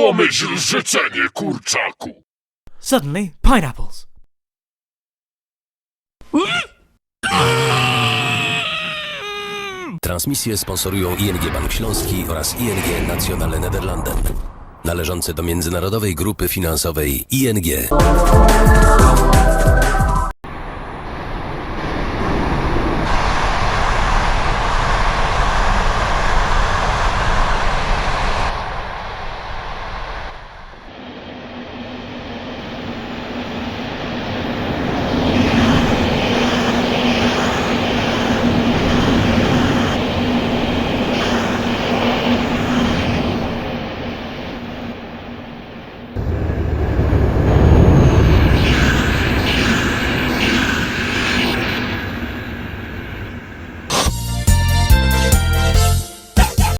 Pomyśl życzenie, kurczaku. Suddenly, pineapples. Transmisję sponsorują ING Bank Śląski oraz ING Nationale Nederlanden. Należące do międzynarodowej grupy finansowej ING.